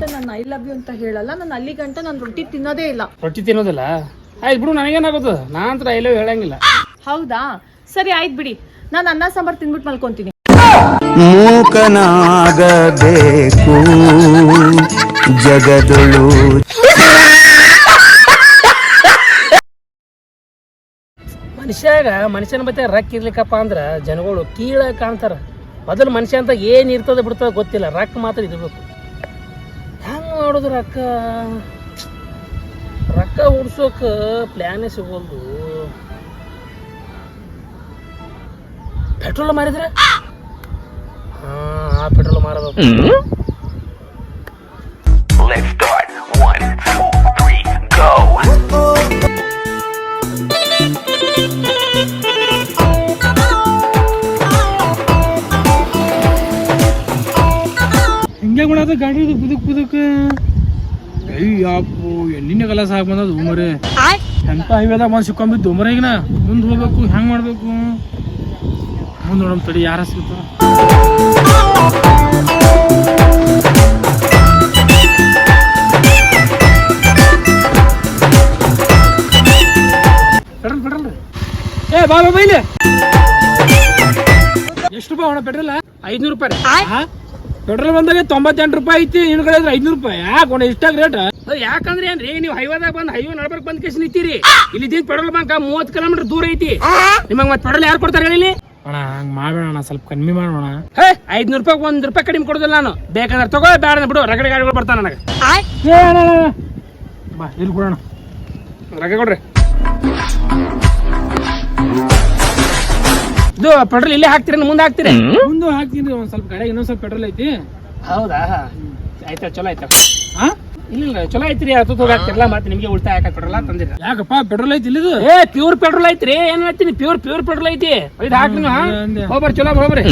ಗಂಟ ನಾನು I love you ಅಂತ ಹೇಳಲ್ಲ ನಾನು ಅಲ್ಲಿ ಗಂಟ ನಾನು ರೊಟ್ಟಿ ತಿನ್ನೋದೇ ಇಲ್ಲ. ರೊಟ್ಟಿ ತಿನ್ನೋದಿಲ್ಲ? ಆಯ್ತು ಬಿಡು ನನಗೇನಾಗೋದು? ನಾನಂತರ ಐ ಲವ್ ಹೇಳಂಗಿಲ್ಲ. ಹೌದಾ? ಸರಿ ಆಯ್ತು ಬಿಡಿ. ನಾನು ಅನ್ನ ಸಾಂಬಾರ್ ತಿನ್ಬಿಟ್ಟು ಮಲ್ಕೊಂತೀನಿ. ಮೂಕನಾಗಬೇಕು ಜಗದಳು. ಮನುಷ್ಯಾಗ ಮನುಷ್ಯನ ಮತ್ತೆ ರಕ್ ಇರ್ಲಿಕ್ಕಪ್ಪ ಅಂದ್ರ ಜನಗಳು ಕೀಳ ಕಾಣ್ತಾರ. ಮೊದಲು ಮನುಷ್ಯ ಅಂತ ಏನ್ ಇರ್ತದೆ ಬಿಡ್ತದ ಗೊತ್ತಿಲ್ಲ. ರಕ್ ಮಾತ್ರ ಇರಬೇಕು. ಮಾಡೋದು ರೊಕ್ಕ? ರೊಕ್ಕ ಉಡ್ಸೋಕ ಪ್ಲಾನೇ ಸಿಗೋಲ್ದು. ಪೆಟ್ರೋಲ್ ಮಾರಿದ್ರೆ? ಹಾ ಆ ಪೆಟ್ರೋಲ್ ಮಾರಬೇಕು. ಹಿಂಗೆ ಬುದುಕ್ ಬುದುಕ್. ಅಯ್ಯಪ್ಪು ಎಣ್ಣಿನ ಕಲಸ ಹಾಕಿ ಬಂದದ ಮರೆ ಎಂತ ಹೈವೇದಾಗ ಬಂದು ಸಿಕ್ಕೊಂಬಿದ್ದು ಮರೆ ಈಗಿನ? ಮುಂದೆ ಹೋಗ್ಬೇಕು ಹೆಂಗ್ ಮಾಡಬೇಕು? ಮುಂದೆ ನೋಡಮ್ ತಡಿ ಯಾರ ಸಿಗ್ತಾರ ಪೆಟ್ರೋಲ್ ಪೆಟ್ರೋಲ್ ಏ ಬಾ ಬಾ ಬಾ ಇಲ್ಲಿ. ಎಷ್ಟು ರೂಪಾಯಿ ಅಣ್ಣ ಪೆಟ್ರೋಲ್? ಐದ್ನೂರು ರೂಪಾಯಿ ಪೆಟ್ರೋಲ್ ಬಂದಾಗ ತೊಂಬತ್ತೆಂಟು ರೂಪಾಯಿ ಐತಿ ನಿನ್ನ ಕಡೆ ಐದ್ನೂರು ರೂಪಾಯಿ. ಯಾಕೆ ಒಂದು ಇಷ್ಟಾಗ ರೇಟ್ ಯಾಕಂದ್ರೆ ಏನ್ರಿ ನೀವು ಹೈವೇದಾಗ ಬಂದು ಹೈವೇ ನಡ್ಬರ್ಕ್ ಬಂದ್ ಕೇಸ್ ನಿಂತೀರಿ ಇಲ್ಲಿ ಇದ್ದಿದ್ ಪೆಟ್ರೋಲ್ ಬಂಕ್ ಮೂವತ್ತು ಕಿಲೋಮೀಟರ್ ದೂರ ಐತಿ. ನಿಮಗೆ ಮತ್ತೆ ಪೆಟ್ರೋಲ್ ಯಾರು ಕೊಡ್ತಾರೆ ಹೇಳಿ ಅಣ್ಣ ಹಂಗೆ ಮಾಡೋಣ ಅಣ್ಣ ಸ್ವಲ್ಪ ಕಮ್ಮಿ ಮಾಡೋಣ ಹೇ ಐದ್ನೂರು ರೂಪಾಯಿ ಒಂದ್ ರೂಪಾಯಿ ಕಡಿಮೆ ಕೊಡೋದಿಲ್ಲ ನಾನು. ಬೇಕಂದ್ರೆ ತಗೋ ಬೇಡ ಬಿಡು. ರಗಡೆ ಗಾಡಿಗಳು ಬರ್ತಾನೆ ನನಗೆ. ಏ ಅಣ್ಣ, ಅಣ್ಣ, ಅಣ್ಣ. ಬಾ ಇಲ್ಲಿ ಕೊಡೋಣ ರಗಡೆ ಕೊಡ್ರಿ. ಇದು ಪೆಟ್ರೋಲ್ ಇಲ್ಲೇ ಹಾಕ್ತೀರಿ? ಮುಂದೆ ಹಾಕ್ತೀರಿ? ಮುಂದೆ ಹಾಕ್ತೀನಿ ಒಂದ್ ಸ್ವಲ್ಪ ಕಡೆ ಇನ್ನೊಂದ್ ಸ್ವಲ್ಪ ಪೆಟ್ರೋಲ್ ಐತಿ. ಹೌದಾ? ಆಯ್ತಾ ಚಲೋ ಆಯ್ತಾ. ಹಾ ಇಲ್ಲ ಇಲ್ಲ ಚಲೋ ಐತ್ರಿ ಅದು ತೋಗ ಹಾಕ್ತಿರಲ್ಲ ಮತ್ತೆ ನಿಮಗೆ ಉಳಿತಾಯ ಹಾಕಕ್ ಕೊಡಲ್ಲ ತಂದಿರ ಯಾಕಪ್ಪ ಪೆಟ್ರೋಲ್ ಐತಿ ಇಲ್ಲಿದು? ಏ ಪ್ಯೂರ್ ಪೆಟ್ರೋಲ್ ಐತ್ರಿ ಏನ್ ಹೇಳ್ತೀನಿ ಪ್ಯೂರ್ ಪ್ಯೂರ್ ಪೆಟ್ರೋಲ್ ಐತಿ. ಇದು ಹಾಕ್ಲಿ ಹೋಗ್ಬರ್ ಚಲೋ ಹೋಗ್ಬರ್ರಿ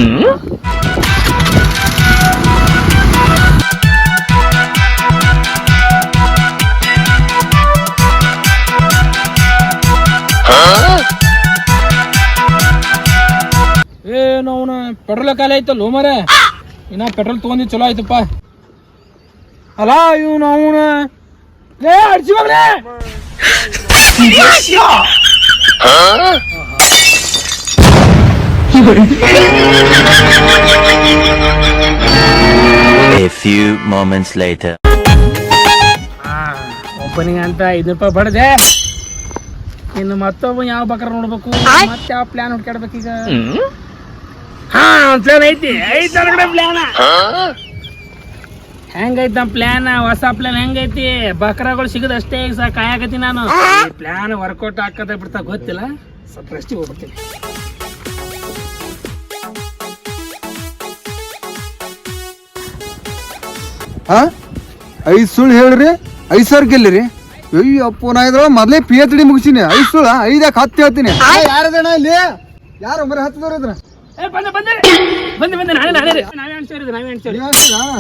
ಏನು ಅವನ ಪೆಟ್ರೋಲ್ ಖಾಲಿ ಆಯ್ತಲ್ಲ ಮರ ಇನ್ನ ಪೆಟ್ರೋಲ್ ತಗೊಂಡಿ ಚಲೋ ಆಯ್ತಪ್ಪ. ಅಲ್ಲ ಇವನು ಅವನ ಏ ಅಡ್ಸಿ ಮಗನೇ! A few moments later. Opening ಅಂತ ಐದು ರೂಪಾಯಿ ಬಡದೆ. ಇನ್ನು ಮತ್ತೊಬ್ಬ ಯಾವ ಬಕ್ರ ನೋಡ್ಬೇಕು? ಮತ್ತೆ ಯಾವ ಪ್ಲಾನ್ ಹುಡ್ಕಾಡ್ಬೇಕೀಗ ಹಾ ಪ್ಲಾನ್ ಐತಿ. ಐತಿ ನನ್ನ ಕಡೆ ಪ್ಲಾನ್ ಹೆಂಗೈತಿ ನಮ್ಮ ಪ್ಲಾನ್ ಹೊಸ ಪ್ಲಾನ್ ಹೆಂಗೈತಿ? ಬಕ್ರಗಳು ಸಿಗದಷ್ಟೇ ಈಗ ಸಹ ಕಾಯಕತಿ ನಾನು. ಪ್ಲಾನ್ ವರ್ಕೌಟ್ ಹಾಕದ ಬಿಡ್ತಾ ಗೊತ್ತಿಲ್ಲ. ಸ್ವಲ್ಪ ರೆಸ್ಟಿಗೆ ಹೋಗ್ಬಿಡ್ತೀನಿ. ಹಾ? ಐದು ಸುಳ್ಳು ಹೇಳ್ರಿ? ಐದ್ ಸಾವಿರ ಗೆಲ್ಲಿರಿ? ಅಯ್ಯಪ್ಪ ನಾ ಇದ್ರ ಮೊದ್ಲೇ ಪಿ ಎಚ್ ಡಿ ಮುಗಿಸಿನಿ. ಐದು ಸುಳ್ಳ? ಐದಾಕ ಹತ್ತು ಹೇಳ್ತೀನಿ. ಯಾರದಣ್ಣ ಇಲ್ಲಿ? ಯಾರು ಮರ ಹತ್ತದವ್ರ ಇದ್ರ? ಏ ಬಂದೆ ಬಂದೆ. ಬಂದೆ ಬಂದೆ ನಾನೇ ನಾನೇ ರೀ. ನಾವೇ ಅನ್ಸೋರಿದ್ದು ನಾವೇ ಅನ್ಸೋರಿ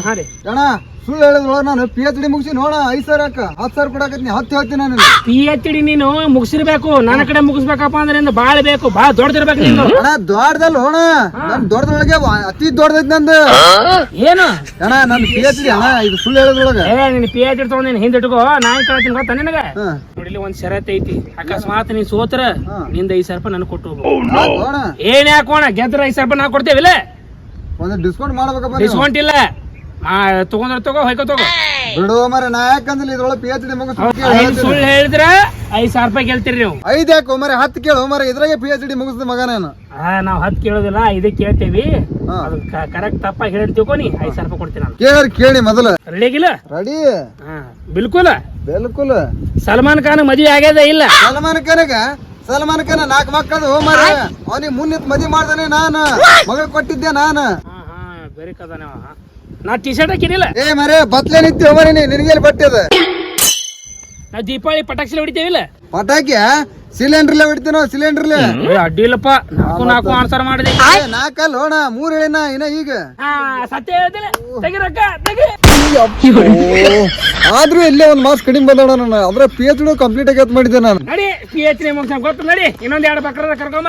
ಹಾ ರೀ. ಅಣ್ಣ ಸುಳ್ಳು ಹೇಳಿದ್ರು ನಾನು. ಪಿ ಎಚ್ ಡಿ ಮುಗಿಸಿ ನೋಡ ಐದ್ ಸಾವಿರ ಹಾಕ. ಹತ್ತು ಸಾವಿರ ಕೊಡಕತ್ನಿ ಹತ್ತು ಹೇಳ್ತೀನಿ ನಾನು ಪಿ ಎಚ್ ಡಿ ನೀನು ಮುಗಿಸಿರ್ಬೇಕು ನನ್ನ ಕಡೆ ಮುಗಿಸ್ಬೇಕಪ್ಪ ಅಂದ್ರೆ ನಿಂದು ಬಾಳ ಬೇಕು. ಬಾಳ ದೊಡ್ಡದಿರ್ಬೇಕು ನೀನು ಅಣ್ಣ ದೊಡ್ಡದಲ್ಲ ಹೋಣ. ನನ್ ದೊಡ್ಡದೊಳಗೆ ಅತಿ ದೊಡ್ಡದೈತಿ ನಂದು. ಏನು? ಅಣ್ಣ ನನ್ ಪಿ ಎಚ್ ಡಿ ಅಣ್ಣ. ಇದು ಸುಳ್ಳು ಹೇಳೋದ್ರೊಳಗೆ. ಏ ನೀನು ಪಿ ಎಚ್ ಡಿ ತಗೊಂಡ್ ನೀನು ಹಿಂದೆ ಇಟ್ಕೋ ನಾನು ಕೇಳ್ತೀನಿ ಗೊತ್ತಾ ನಿನಗ? ನೋಡಿಲಿ ಒಂದ್ ಶರತ್ ಐತಿ. ಅಕಸ್ಮಾತ್ ನೀನ್ ಸೋತ್ರ. ನಿಂದ ಐದ್ ಸಾವಿರ ರೂಪಾಯಿ ನನಗೆ ಕೊಟ್ಟು ಹೋಗ್ಬೇಕು ಅಣ್ಣ ಏನ್ ಯಾಕೋಣ ಗೆದ್ರ ಐದ್ ಸಾವಿರ ರೂಪಾಯಿ ಕೊಡ್ತೇವಿ ಕೊಡ್ತೇವಿಲ್ಲ ಒಂದು ಡಿಸ್ಕೌಂಟ್ ಮಾಡ್ಬೇಕಪ್ಪ ಡಿಸ್ಕೌಂಟ್ ಇಲ್ಲ. ಆ ತಗೊಂಡ್ರ ತಗೋ ಹೊಯ್ಕೋ ತಗೋ. ಬಿಡು ಮರ ನಾ ಯಾಕಂದ್ರೆ ಇದ್ರೊಳಗೆ ಪಿ ಎಚ್ ಡಿ ಮುಗಿಸ್ ಸುಳ್ಳು ಹೇಳಿದ್ರ ಐದ್ ಸಾವಿರ ರೂಪಾಯಿ ಕೇಳ್ತೀರಿ ನೀವು. ಐದ್ ಯಾಕೆ ಮರ ಹತ್ತು ಕೇಳು ಮರ ಇದ್ರಾಗೆ ಪಿ ಎಚ್ ಡಿ ಮುಗಿಸ್ದ ಮಗ ನಾನು. ನಾವ್ ಹತ್ ಕೇಳೋದಿಲ್ಲ ಐದೇ ಕೇಳ್ತೇವಿ. ಅದು ಕರೆಕ್ಟ್ ತಪ್ಪಾಗಿ ಹೇಳಿ ತಿಳ್ಕೊನಿ ಐದ್ ಸಾವಿರ ರೂಪಾಯಿ ಕೊಡ್ತೀನಿ ನಾನು. ಕೇಳಿ ಕೇಳಿ ಮೊದಲು. ರೆಡಿ ಆಗಿಲ್ಲ? ರೆಡಿ ಹಾ ಬಿಲ್ಕುಲ್. ಬಿಲ್ಕುಲ್. ಸಲ್ಮಾನ್ ಖಾನ್ ಮದುವೆ ಆಗ್ಯದ ಇಲ್ಲ? ಸಲ್ಮಾನ್ ಖಾನಗ? ಸಲ್ಮಾನ್ ಖಾನ ನಾಲ್ಕು ಮಕ್ಕಳು ಹೋಮಾರ ಮರ ಅವನಿಗೆ ಮುನ್ನಿತ್ ಮದುವೆ ಮಾಡ್ದಾನೆ ನಾನು. ಮಗಳು ಕೊಟ್ಟಿದ್ದೆ ನಾನು. ಬೇರೆ ಕದಾನೆ. ನಾ ಟಿ ಶರ್ಟ್ ಹಾಕಿರಲಿಲ್ಲ. ಏ ಮರೆ ಬತ್ಲೆ ನಿಂತಿ ಹೋಮರಿ ನಿನಗೆಲ್ಲಿ ಬಟ್ಟೆ ಅದ? ನಾ ದೀಪಾವಳಿ ಪಟಾಕ್ಷಿ ಹೊಡಿತೇವಿಲ್ಲ ಪಟಾಕಿ ಸಿಲಿಂಡರ್ಲೆ ಹೊಡಿತೀನೋ ಸಿಲಿಂಡರ್ಲೆ? ಏ, ಅಡ್ಡಿ ಇಲ್ಲಪ್ಪ ನಾಲ್ಕು ನಾಲ್ಕು ಆನ್ಸರ್ ಮಾಡಿದೆ. ನಾಲ್ಕಲ್ಲ ಹೋಣ ಮೂರ್ ಹೇಳಿನ ಇನ್ನ ಈಗ. ಸತ್ಯ ಹೇಳ್ತಿಲ್ಲ. ತೆಗಿ ರೊಕ್ಕ ತೆಗಿ. ಆದ್ರೂ ಇಲ್ಲೇ ಒಂದ್ ಮಾಸ್ ಕಡಿಮೆ ಬಂದೋಣ ನಾನು ಅದ್ರ ಪಿ ಎಚ್ ಡಿ ಕಂಪ್ಲೀಟ್ ಆಗಿ ಮಾಡಿದ್ದೆ ನಾನು ನಡಿ ಪಿ ಎಚ್ ಡಿ ಮುಗ್ಸ ಗೊತ್ತು ನಡಿ ಇನ್ನೊಂದ್ ಎರಡು ಬಕ್ರ ಕರ್ಕೊಂಬ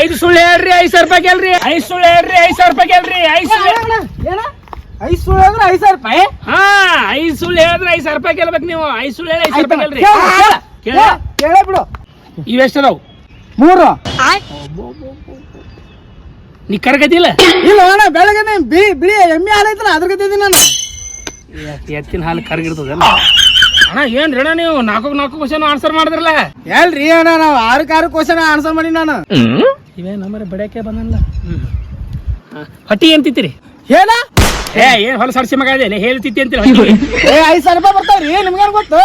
ಐದು ಸುಳ್ಳು ಹೇಳ್ರಿ ಐದು ಸಾವಿರ ರೂಪಾಯಿ ಕೇಳ್ರಿ ಐದು ಸುಳ್ಳು ಹೇಳ್ರಿ ಐದು ಸಾವಿರ ರೂಪಾಯಿ ಕೇಳ್ರಿ ಐದು ಸುಳ್ಳು ಐದು ಸುಳ್ಳು ಅಂದ್ರೆ ಐದು ಸಾವಿರ ರೂಪಾಯಿ ಹಾ ಐದು ಸುಳ್ಳು ಹೇಳಿದ್ರೆ ಐದು ಸಾವಿರ ರೂಪಾಯಿ ಕೇಳ್ಬೇಕು ನೀವು ಐದು ಸುಳ್ಳು ಹೇಳಿ ಐದು ಸಾವಿರ ರೂಪಾಯಿ ಕೇಳ್ರಿ ಕೇಳ, ಕೇಳ. ಕೇಳ, ಬಿಡು ಇವೆಷ್ಟು ಮೂರು ನೀ ಕರ್ಗದಿಲ್ಲ? ಇಲ್ಲ ಅಣ್ಣ ಬೆಳಗ್ಗೆ ಬಿ ಬಿಳಿ ಎಮ್ಮೆ ಹಾಲು ಐತಲ್ಲ ಅದ್ರ ಗತಿ ಅಣ್ಣ ನಾನು ಎತ್ತಿನ ಹಾಲು ಕರ್ಗಿರ್ತದಲ್ಲ? ಅಣ್ಣ ಏನ್ ಅಣ್ಣ ನೀವು? ನಾಲ್ಕು ನಾಲ್ಕು ಕ್ವಶನ್ ಆನ್ಸರ್ ಮಾಡಿದ್ರಲ್ಲ? ಎಲ್ರಿ ಅಣ್ಣ ನಾವು ಆರಕ್ಕೆ ಆರು ಕ್ವಶನ್ ಆನ್ಸರ್ ಮಾಡಿ ನಾನು. ಇವೇ ನಮ್ಮರೆ ಬಡಿಯಕ್ಕೆ ಬಂದಲ್ಲ? ಹೊಟ್ಟಿ ಅಂತಿತ್ತೀರಿ ಏನ ಹೇಳ? ಏ ಏನ್ ಹೊಲ ಸರ್ಸಿ ಮಗ ಇದೆ ಹೇಳ್ತಿತ್ತಿ ಅಂತ ಏ ಐದು ಸಾವಿರ ರೂಪಾಯಿ ಬರ್ತಾವ್ರಿ ನಿಮ್ಗೇನು ಗೊತ್ತು?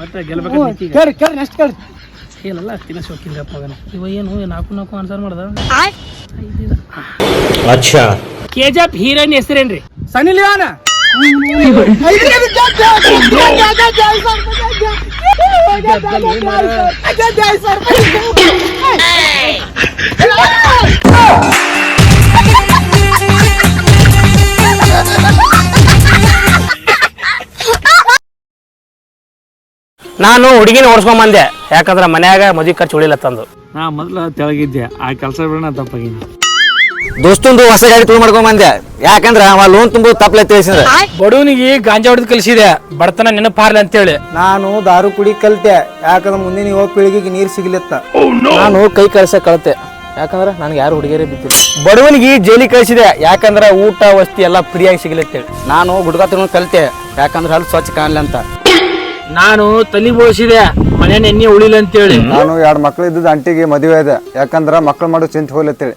ಮತ್ತೆ ಗೆಲ್ಬೇಕು ಕೇಳಿ ಕೇಳ್ರಿ ನೆಕ್ಸ್ಟ್ ಕೇಳ್ರಿ. ಏನಲ್ಲ ಆಗ್ತೀನಿ ಶೋಕಿಂದ ಮಗನ ಇವ ಏನು ನಾಲ್ಕು ನಾಲ್ಕು ಆನ್ಸರ್ ಮಾಡ್ದ ಅಚ್ಚಾ ಕೆ ಜಿ ಎಫ್ ಹೀರೋಯಿನ್ ಹೆಸರೇನ್ರಿ ಸನಿ ಲಿಯೋನ ಜೈ ಸರ್ ನಾನು ಹುಡುಗಿನ ಓಡಿಸ್ಕೊಂಡ್ ಬಂದೆ. ಯಾಕಂದ್ರೆ ಮನ್ಯಾಗ ಮದುವೆ ಖರ್ಚು ಉಳಿಲ್ಲ ತಂದು. ನಾ ಮೊದಲು ತೆಳಗಿದ್ದೆ. ಆ ಕೆಲಸ ಬಿಡೋಣ ತಪ್ಪಾಗಿನಿ ದೋಸ್ತಂದು ಹೊಸ ಗಾಡಿ ತುಂಬ ಮಾಡ್ಕೊಂಡ್ ಬಂದೆ. ಯಾಕಂದ್ರ ಅವ ಲೋನ್ ತುಂಬ ತಪ್ಪಲೆ ತಿಳಿಸಿದ್ರೆ ಬಡವನಿಗೆ ಗಾಂಜಾ ಹೊಡೆದು ಕಲಿಸಿದೆ. ಬಡತನ ನೆನಪಾರ್ಲಿ ಅಂತೇಳಿ. ನಾನು ದಾರು ಕುಡಿ ಕಲ್ತೆ. ಯಾಕಂದ್ರೆ ಮುಂದಿನ ಯುವ ಪೀಳಿಗೆಗೆ ನೀರು ಸಿಗ್ಲಿತ್ತ. ನಾನು ಕೈ ಕಳಸ ಕಳತೆ. ಯಾಕಂದ್ರೆ ನನಗೆ ಯಾರು ಹುಡುಗಿಯರೇ ಬಿತ್ತಿಲ್ಲ ಬಡವನಿಗೆ ಜೈಲಿ ಕಳಿಸಿದೆ. ಯಾಕಂದ್ರೆ ಊಟ ವಸ್ತಿ ಎಲ್ಲ ಫ್ರೀಯಾಗಿ ಸಿಗ್ಲತ್ತೇಳಿ. ನಾನು ಗುಡ್ಗ ತಗೊಂಡ್ ಕಲ್ತೆ. ಯಾಕಂದ್ರೆ ಅಲ್ಲಿ ಸ್ವಚ್ಛ ಕಾಣ್ಲಿ ಅಂತ. ನಾನು ತಲೆ ಬೋಳಿಸಿದೆ ಮನೆ ಎಣ್ಣೆ ಉಳಿಲ್ಲ ಅಂತೇಳಿ. ನಾನು ಎರಡು ಮಕ್ಳು ಇದ್ದದ ಅಂಟಿಗೆ ಮದುವೆ ಇದೆ. ಯಾಕಂದ್ರ ಮಕ್ಳು ಮಾಡೋ ಚಿಂತೆ ಹೋಗ್ಲತ್ತೇಳಿ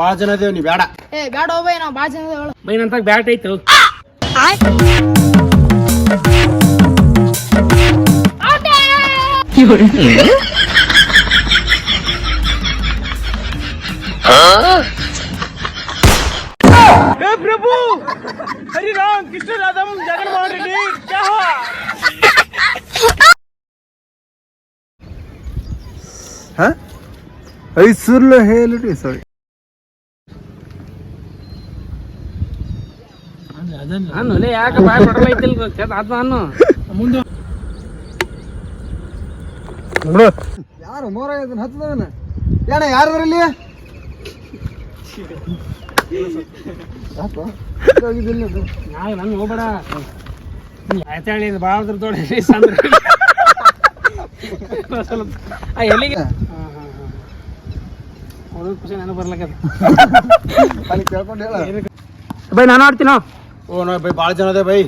ಬಾಳ ಜನ ಇದೇವ್ ನೀ ಬೇಡ ಏ ಬ್ಯಾಡ ಹೋಗ್ಬೇ ನಾವು ಭಾಳ ಜನ ಹೇಳು ಬೈ ನಂತಾಗ ಬ್ಯಾಟ್ ಐತೆ ಹೌದು. ಹಾ! ಐದು ಸುಳ್ಳು ಹೇಳಿರಿ ಸಾರಿ ನಾನು ಲೇ ಯಾಕೆ ಬಾಯ್ ಮುಂದೆ. ಯಾರು ಮೋರ ಇದನ್ನ ಹತ್ತದವನ? ಏನ ನಾಳೆ ನಾನು ಹೋಗ್ಬೇಡ. ಆಯ್ತಾಳಿ ಭಾಳ ದೊಡ್ಡ ಸಂದ್ರ ಸ್ವಲ್ಪ ಆ ಎಲ್ಲಿಗೆ? ಅವ್ರ ಖುಷಿ ನನಗೆ ಬೈ ನಾನು ಆಡ್ತೀನೋ ಓ ನಾ ಬೈ ಬಾಳ ಜನ ಅದೇ ಬೈ